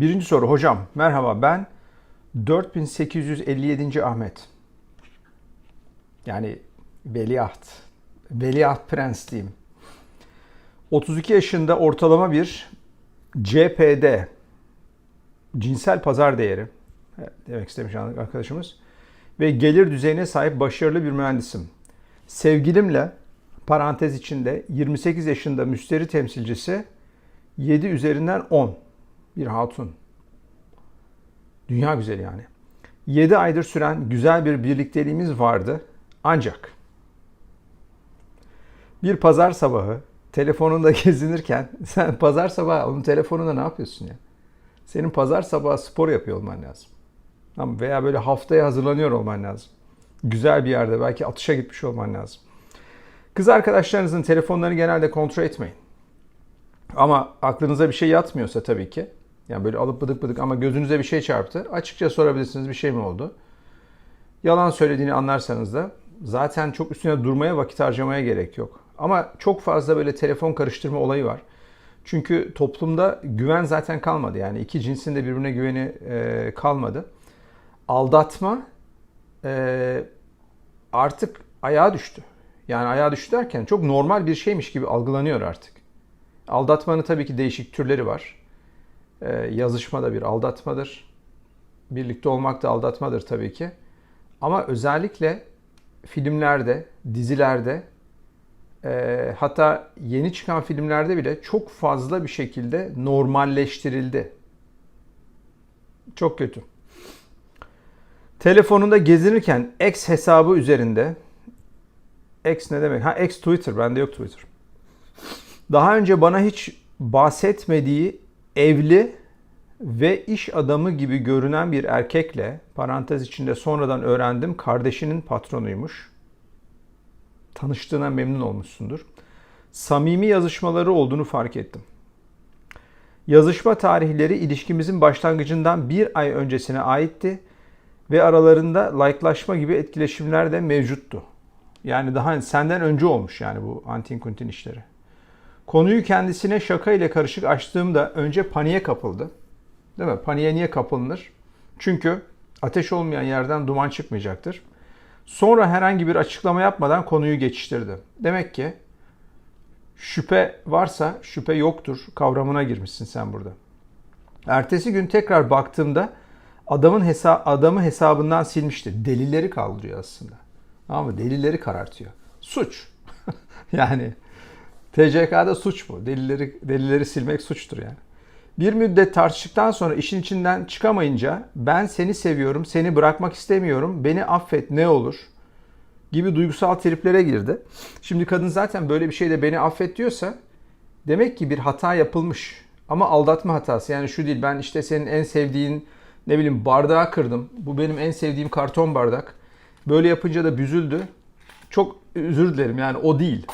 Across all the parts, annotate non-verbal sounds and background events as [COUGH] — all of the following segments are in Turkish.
Birinci soru hocam merhaba ben 4857. Ahmet. Yani veliaht. Veliaht prens diyeyim. 32 yaşında ortalama bir CPD cinsel pazar değeri demek istemiş arkadaşımız ve gelir düzeyine sahip başarılı bir mühendisim. Sevgilimle parantez içinde 28 yaşında müşteri temsilcisi 7 üzerinden 10 bir hatun. Dünya güzeli yani. 7 aydır süren güzel bir birlikteliğimiz vardı. Ancak bir pazar sabahı telefonunda [LAUGHS] gezinirken sen pazar sabahı onun telefonunda ne yapıyorsun ya? Senin pazar sabahı spor yapıyor olman lazım. Tamam veya böyle haftaya hazırlanıyor olman lazım. Güzel bir yerde belki atışa gitmiş olman lazım. Kız arkadaşlarınızın telefonlarını genelde kontrol etmeyin. Ama aklınıza bir şey yatmıyorsa tabii ki. Yani böyle alıp bıdık bıdık ama gözünüze bir şey çarptı. Açıkça sorabilirsiniz bir şey mi oldu? Yalan söylediğini anlarsanız da zaten çok üstüne durmaya vakit harcamaya gerek yok. Ama çok fazla böyle telefon karıştırma olayı var. Çünkü toplumda güven zaten kalmadı. Yani iki cinsin de birbirine güveni e, kalmadı. Aldatma e, artık ayağa düştü. Yani ayağa düştü derken çok normal bir şeymiş gibi algılanıyor artık. Aldatmanın tabii ki değişik türleri var. Ee, yazışma da bir aldatmadır. Birlikte olmak da aldatmadır tabii ki. Ama özellikle filmlerde, dizilerde, e, hatta yeni çıkan filmlerde bile çok fazla bir şekilde normalleştirildi. Çok kötü. Telefonunda gezinirken X hesabı üzerinde X ne demek? Ha X Twitter. Bende yok Twitter. Daha önce bana hiç bahsetmediği evli ve iş adamı gibi görünen bir erkekle parantez içinde sonradan öğrendim kardeşinin patronuymuş. Tanıştığına memnun olmuşsundur. Samimi yazışmaları olduğunu fark ettim. Yazışma tarihleri ilişkimizin başlangıcından bir ay öncesine aitti ve aralarında like'laşma gibi etkileşimler de mevcuttu. Yani daha senden önce olmuş yani bu antin kuntin işleri. Konuyu kendisine şaka ile karışık açtığımda önce paniğe kapıldı. Değil mi? Paniğe niye kapılınır? Çünkü ateş olmayan yerden duman çıkmayacaktır. Sonra herhangi bir açıklama yapmadan konuyu geçiştirdi. Demek ki şüphe varsa şüphe yoktur kavramına girmişsin sen burada. Ertesi gün tekrar baktığımda adamın hesa adamı hesabından silmişti. Delilleri kaldırıyor aslında. Ama delilleri karartıyor. Suç. [LAUGHS] yani TCK'da suç bu. Delilleri, delilleri silmek suçtur yani. Bir müddet tartıştıktan sonra işin içinden çıkamayınca ben seni seviyorum, seni bırakmak istemiyorum, beni affet ne olur gibi duygusal triplere girdi. Şimdi kadın zaten böyle bir şeyde beni affet diyorsa demek ki bir hata yapılmış. Ama aldatma hatası yani şu değil ben işte senin en sevdiğin ne bileyim bardağı kırdım. Bu benim en sevdiğim karton bardak. Böyle yapınca da büzüldü. Çok özür dilerim yani o değil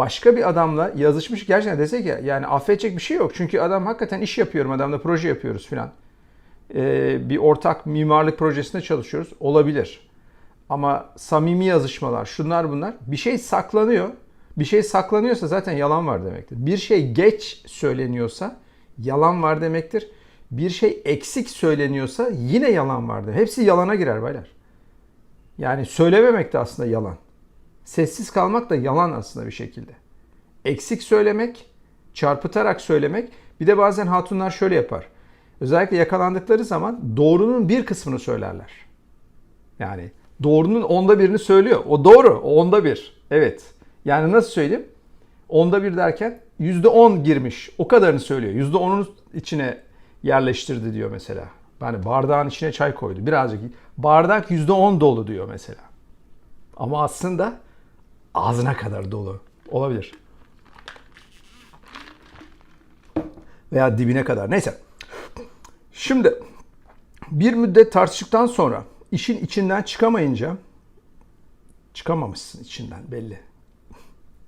başka bir adamla yazışmış gerçekten dese ki yani affedecek bir şey yok. Çünkü adam hakikaten iş yapıyorum adamla proje yapıyoruz filan. Ee, bir ortak mimarlık projesinde çalışıyoruz. Olabilir. Ama samimi yazışmalar şunlar bunlar bir şey saklanıyor. Bir şey saklanıyorsa zaten yalan var demektir. Bir şey geç söyleniyorsa yalan var demektir. Bir şey eksik söyleniyorsa yine yalan vardır. Hepsi yalana girer baylar. Yani söylememek de aslında yalan. Sessiz kalmak da yalan aslında bir şekilde. Eksik söylemek, çarpıtarak söylemek. Bir de bazen hatunlar şöyle yapar. Özellikle yakalandıkları zaman doğrunun bir kısmını söylerler. Yani doğrunun onda birini söylüyor. O doğru, o onda bir. Evet. Yani nasıl söyleyeyim? Onda bir derken yüzde on girmiş. O kadarını söylüyor. Yüzde onun içine yerleştirdi diyor mesela. Yani bardağın içine çay koydu. Birazcık. Bardak yüzde on dolu diyor mesela. Ama aslında ağzına kadar dolu. Olabilir. Veya dibine kadar. Neyse. Şimdi bir müddet tartıştıktan sonra işin içinden çıkamayınca çıkamamışsın içinden belli.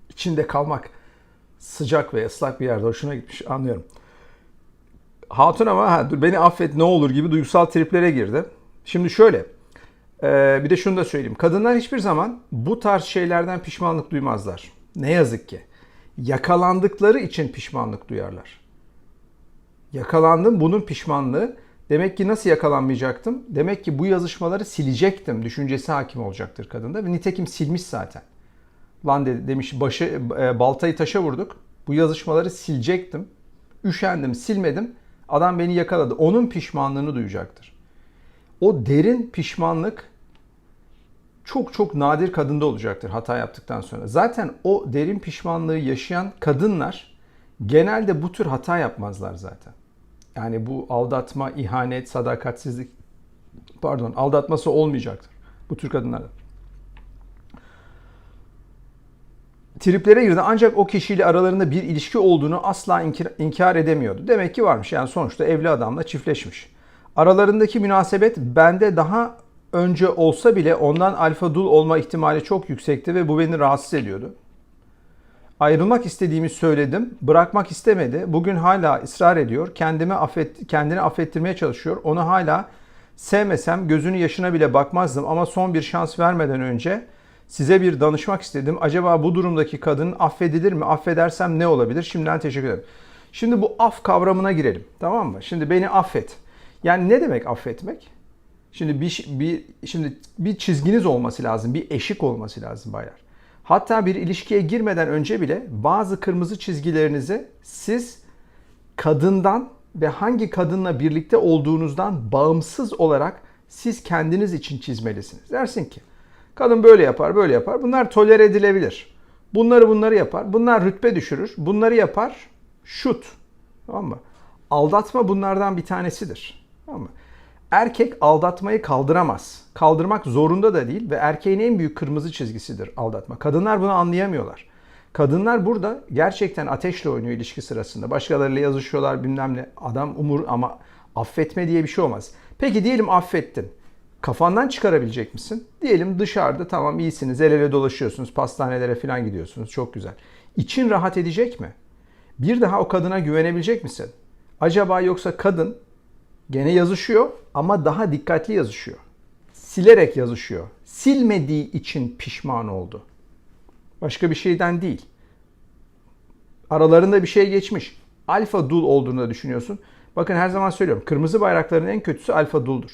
İçinde kalmak sıcak ve ıslak bir yerde hoşuna gitmiş anlıyorum. Hatun ama ha, dur beni affet ne olur gibi duygusal triplere girdi. Şimdi şöyle ee, bir de şunu da söyleyeyim. Kadınlar hiçbir zaman bu tarz şeylerden pişmanlık duymazlar. Ne yazık ki. Yakalandıkları için pişmanlık duyarlar. Yakalandım bunun pişmanlığı. Demek ki nasıl yakalanmayacaktım? Demek ki bu yazışmaları silecektim. Düşüncesi hakim olacaktır kadında. Ve nitekim silmiş zaten. Lan dedi, demiş başı e, baltayı taşa vurduk. Bu yazışmaları silecektim. Üşendim, silmedim. Adam beni yakaladı. Onun pişmanlığını duyacaktır. O derin pişmanlık çok çok nadir kadında olacaktır hata yaptıktan sonra. Zaten o derin pişmanlığı yaşayan kadınlar genelde bu tür hata yapmazlar zaten. Yani bu aldatma, ihanet, sadakatsizlik pardon aldatması olmayacaktır bu tür kadınlarda. Triplere girdi ancak o kişiyle aralarında bir ilişki olduğunu asla inkar, edemiyordu. Demek ki varmış yani sonuçta evli adamla çiftleşmiş. Aralarındaki münasebet bende daha önce olsa bile ondan alfa dul olma ihtimali çok yüksekti ve bu beni rahatsız ediyordu. Ayrılmak istediğimi söyledim. Bırakmak istemedi. Bugün hala ısrar ediyor. Kendimi affet, kendini affettirmeye çalışıyor. Onu hala sevmesem gözünü yaşına bile bakmazdım ama son bir şans vermeden önce size bir danışmak istedim. Acaba bu durumdaki kadın affedilir mi? Affedersem ne olabilir? Şimdiden teşekkür ederim. Şimdi bu af kavramına girelim. Tamam mı? Şimdi beni affet. Yani ne demek affetmek? Şimdi bir, bir şimdi bir çizginiz olması lazım, bir eşik olması lazım baylar. Hatta bir ilişkiye girmeden önce bile bazı kırmızı çizgilerinizi siz kadından ve hangi kadınla birlikte olduğunuzdan bağımsız olarak siz kendiniz için çizmelisiniz. Dersin ki kadın böyle yapar, böyle yapar. Bunlar tolere edilebilir. Bunları bunları yapar. Bunlar rütbe düşürür. Bunları yapar. Şut. Tamam mı? Aldatma bunlardan bir tanesidir. Tamam mı? Erkek aldatmayı kaldıramaz. Kaldırmak zorunda da değil ve erkeğin en büyük kırmızı çizgisidir aldatma. Kadınlar bunu anlayamıyorlar. Kadınlar burada gerçekten ateşle oynuyor ilişki sırasında. Başkalarıyla yazışıyorlar bilmem ne. Adam umur ama affetme diye bir şey olmaz. Peki diyelim affettin. Kafandan çıkarabilecek misin? Diyelim dışarıda tamam iyisiniz, el ele dolaşıyorsunuz, pastanelere falan gidiyorsunuz. Çok güzel. İçin rahat edecek mi? Bir daha o kadına güvenebilecek misin? Acaba yoksa kadın Gene yazışıyor ama daha dikkatli yazışıyor. Silerek yazışıyor. Silmediği için pişman oldu. Başka bir şeyden değil. Aralarında bir şey geçmiş. Alfa dul olduğunu da düşünüyorsun. Bakın her zaman söylüyorum. Kırmızı bayrakların en kötüsü alfa duldur.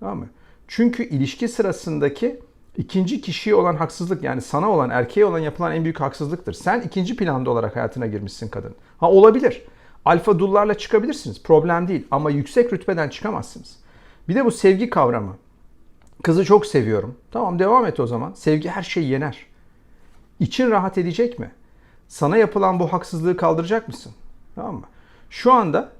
Tamam mı? Çünkü ilişki sırasındaki ikinci kişiye olan haksızlık yani sana olan erkeğe olan yapılan en büyük haksızlıktır. Sen ikinci planda olarak hayatına girmişsin kadın. Ha olabilir. Alfa dullarla çıkabilirsiniz. Problem değil ama yüksek rütbeden çıkamazsınız. Bir de bu sevgi kavramı. Kızı çok seviyorum. Tamam devam et o zaman. Sevgi her şeyi yener. İçin rahat edecek mi? Sana yapılan bu haksızlığı kaldıracak mısın? Tamam mı? Şu anda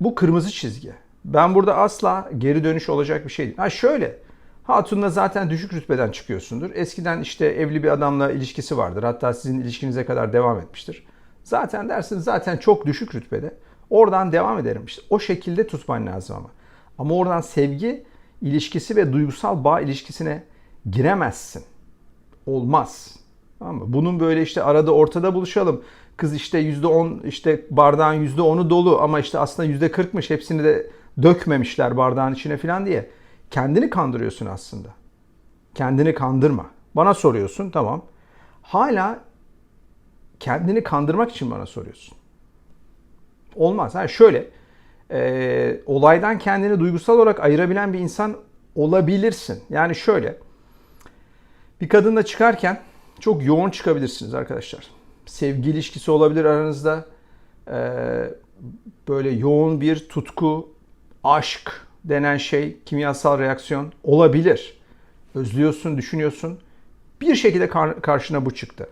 bu kırmızı çizgi. Ben burada asla geri dönüş olacak bir şey değil. Ha şöyle. Hatun'la zaten düşük rütbeden çıkıyorsundur. Eskiden işte evli bir adamla ilişkisi vardır. Hatta sizin ilişkinize kadar devam etmiştir. Zaten dersin zaten çok düşük rütbede. Oradan devam ederim işte. O şekilde tutman lazım ama. Ama oradan sevgi ilişkisi ve duygusal bağ ilişkisine giremezsin. Olmaz. Tamam mı? Bunun böyle işte arada ortada buluşalım. Kız işte %10 işte bardağın %10'u dolu ama işte aslında %40'mış hepsini de dökmemişler bardağın içine falan diye. Kendini kandırıyorsun aslında. Kendini kandırma. Bana soruyorsun tamam. Hala kendini kandırmak için bana soruyorsun. Olmaz. Ha şöyle, e, olaydan kendini duygusal olarak ayırabilen bir insan olabilirsin. Yani şöyle, bir kadınla çıkarken çok yoğun çıkabilirsiniz arkadaşlar. Sevgi ilişkisi olabilir aranızda. E, böyle yoğun bir tutku, aşk denen şey, kimyasal reaksiyon olabilir. Özlüyorsun, düşünüyorsun. Bir şekilde kar- karşına bu çıktı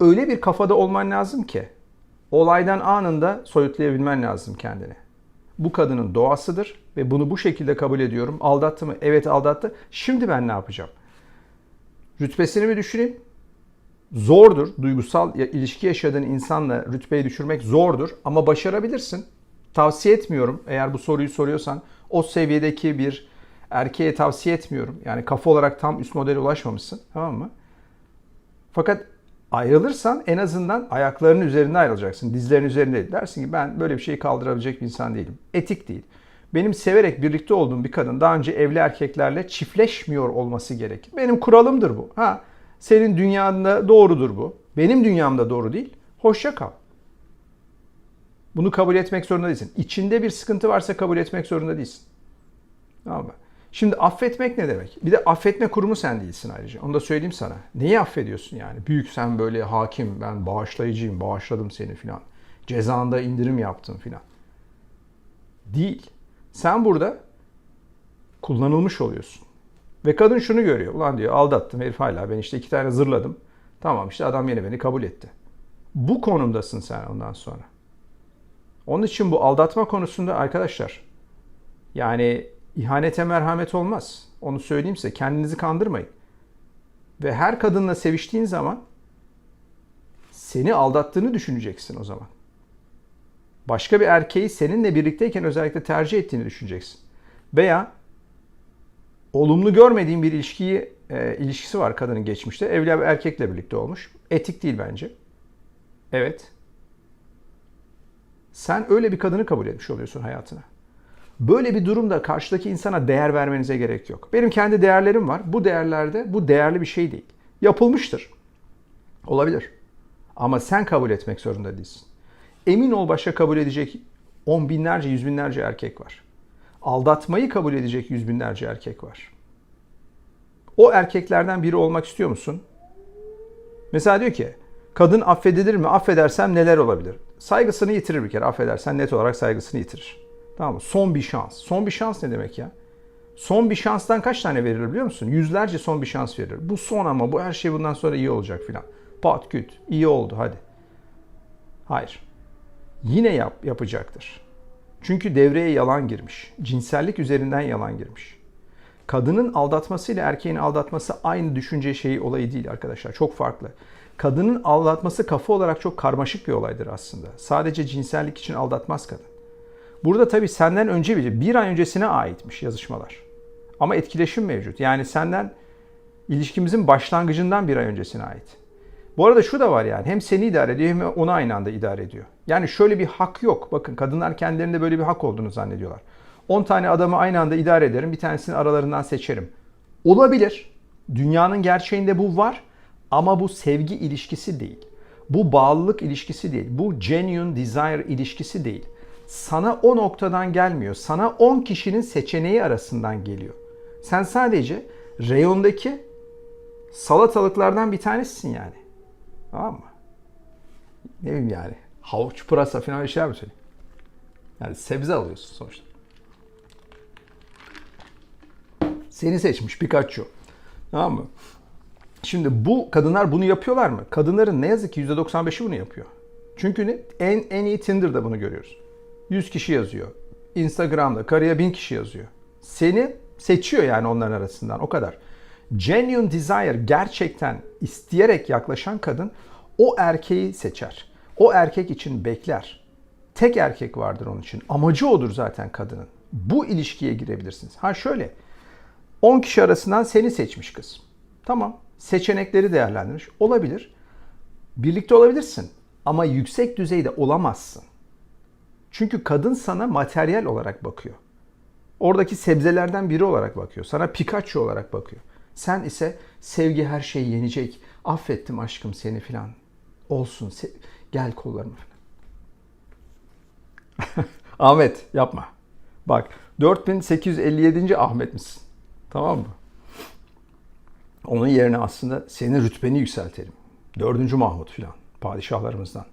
öyle bir kafada olman lazım ki olaydan anında soyutlayabilmen lazım kendini. Bu kadının doğasıdır ve bunu bu şekilde kabul ediyorum. Aldattı mı? Evet aldattı. Şimdi ben ne yapacağım? Rütbesini mi düşüreyim? Zordur. Duygusal ilişki yaşadığın insanla rütbeyi düşürmek zordur ama başarabilirsin. Tavsiye etmiyorum eğer bu soruyu soruyorsan. O seviyedeki bir erkeğe tavsiye etmiyorum. Yani kafa olarak tam üst modele ulaşmamışsın. Tamam mı? Fakat ayrılırsan en azından ayaklarının üzerinde ayrılacaksın. Dizlerin üzerinde. Dersin ki ben böyle bir şeyi kaldırabilecek bir insan değilim. Etik değil. Benim severek birlikte olduğum bir kadın daha önce evli erkeklerle çiftleşmiyor olması gerek. Benim kuralımdır bu. Ha, senin dünyanda doğrudur bu. Benim dünyamda doğru değil. Hoşça kal. Bunu kabul etmek zorunda değilsin. İçinde bir sıkıntı varsa kabul etmek zorunda değilsin. Tamam mı? Şimdi affetmek ne demek? Bir de affetme kurumu sen değilsin ayrıca. Onu da söyleyeyim sana. Neyi affediyorsun yani? Büyük sen böyle hakim, ben bağışlayıcıyım, bağışladım seni filan. Cezanda indirim yaptım filan. Değil. Sen burada kullanılmış oluyorsun. Ve kadın şunu görüyor. Ulan diyor aldattım herif hala ben işte iki tane zırladım. Tamam işte adam yine beni kabul etti. Bu konumdasın sen ondan sonra. Onun için bu aldatma konusunda arkadaşlar yani ihanete merhamet olmaz. Onu söyleyeyim size kendinizi kandırmayın. Ve her kadınla seviştiğin zaman seni aldattığını düşüneceksin o zaman. Başka bir erkeği seninle birlikteyken özellikle tercih ettiğini düşüneceksin. Veya olumlu görmediğin bir ilişkiyi e, ilişkisi var kadının geçmişte. Evli bir erkekle birlikte olmuş. Etik değil bence. Evet. Sen öyle bir kadını kabul etmiş oluyorsun hayatına. Böyle bir durumda karşıdaki insana değer vermenize gerek yok. Benim kendi değerlerim var. Bu değerlerde bu değerli bir şey değil. Yapılmıştır. Olabilir. Ama sen kabul etmek zorunda değilsin. Emin ol başka kabul edecek on binlerce, yüz binlerce erkek var. Aldatmayı kabul edecek yüz binlerce erkek var. O erkeklerden biri olmak istiyor musun? Mesela diyor ki, kadın affedilir mi? Affedersem neler olabilir? Saygısını yitirir bir kere. Affedersen net olarak saygısını yitirir. Tamam mı? Son bir şans. Son bir şans ne demek ya? Son bir şanstan kaç tane verilir biliyor musun? Yüzlerce son bir şans verilir. Bu son ama bu her şey bundan sonra iyi olacak filan. Pat küt. iyi oldu hadi. Hayır. Yine yap, yapacaktır. Çünkü devreye yalan girmiş. Cinsellik üzerinden yalan girmiş. Kadının aldatması ile erkeğin aldatması aynı düşünce şeyi olayı değil arkadaşlar. Çok farklı. Kadının aldatması kafa olarak çok karmaşık bir olaydır aslında. Sadece cinsellik için aldatmaz kadın. Burada tabii senden önce bile bir ay öncesine aitmiş yazışmalar. Ama etkileşim mevcut. Yani senden ilişkimizin başlangıcından bir ay öncesine ait. Bu arada şu da var yani hem seni idare ediyor hem onu aynı anda idare ediyor. Yani şöyle bir hak yok. Bakın kadınlar kendilerinde böyle bir hak olduğunu zannediyorlar. 10 tane adamı aynı anda idare ederim. Bir tanesini aralarından seçerim. Olabilir. Dünyanın gerçeğinde bu var. Ama bu sevgi ilişkisi değil. Bu bağlılık ilişkisi değil. Bu genuine desire ilişkisi değil. Sana o noktadan gelmiyor. Sana 10 kişinin seçeneği arasından geliyor. Sen sadece reyondaki salatalıklardan bir tanesisin yani. Tamam mı? Ne bileyim yani. Havuç, pırasa falan bir şeyler mi söyleyeyim? Yani sebze alıyorsun sonuçta. Seni seçmiş Pikachu. Tamam mı? Şimdi bu kadınlar bunu yapıyorlar mı? Kadınların ne yazık ki %95'i bunu yapıyor. Çünkü ne? En, en iyi Tinder'da bunu görüyoruz. 100 kişi yazıyor. Instagram'da karıya 1000 kişi yazıyor. Seni seçiyor yani onların arasından o kadar. Genuine desire gerçekten isteyerek yaklaşan kadın o erkeği seçer. O erkek için bekler. Tek erkek vardır onun için. Amacı odur zaten kadının. Bu ilişkiye girebilirsiniz. Ha şöyle. 10 kişi arasından seni seçmiş kız. Tamam. Seçenekleri değerlendirmiş. Olabilir. Birlikte olabilirsin. Ama yüksek düzeyde olamazsın. Çünkü kadın sana materyal olarak bakıyor. Oradaki sebzelerden biri olarak bakıyor. Sana Pikachu olarak bakıyor. Sen ise sevgi her şeyi yenecek. Affettim aşkım seni filan. Olsun. Se- gel kollarıma filan. [LAUGHS] Ahmet yapma. Bak 4857. Ahmet misin? Tamam mı? Onun yerine aslında senin rütbeni yükseltelim. Dördüncü Mahmut filan. Padişahlarımızdan.